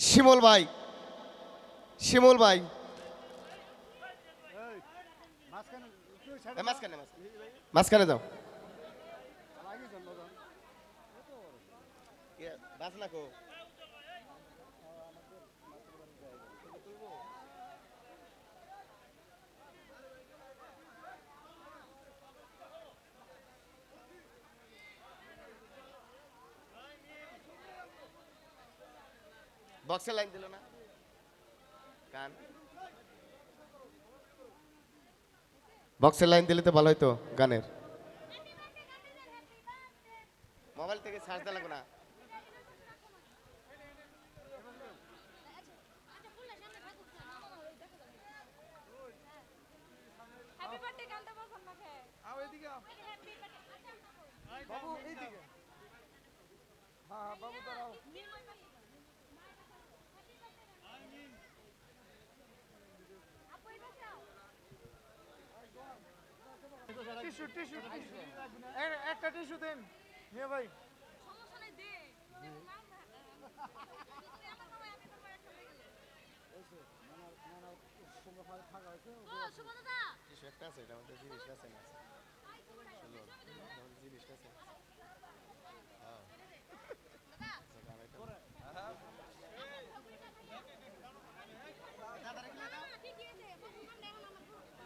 শিমুল ভাই শিমল ভাই। মাঝখানে যাও। বাস বক্সে লাইন দিল না? গান বক্সের লাইন দিলে তো ভালো হতো গানের। মোবাইল থেকে সার্চ দেওয়া লাগবে না। বাবু এইদিকে হ্যাঁ হ্যাঁ বাবু দাঁড়াও। টিস্যু টিস্যু একটা টিস্যু দেন। হে ভাই। সমস্যা নাই দে নাম না আমার মামা আমি করব একটা হয়ে আছে এটা আমাদের জিনিস আছে। না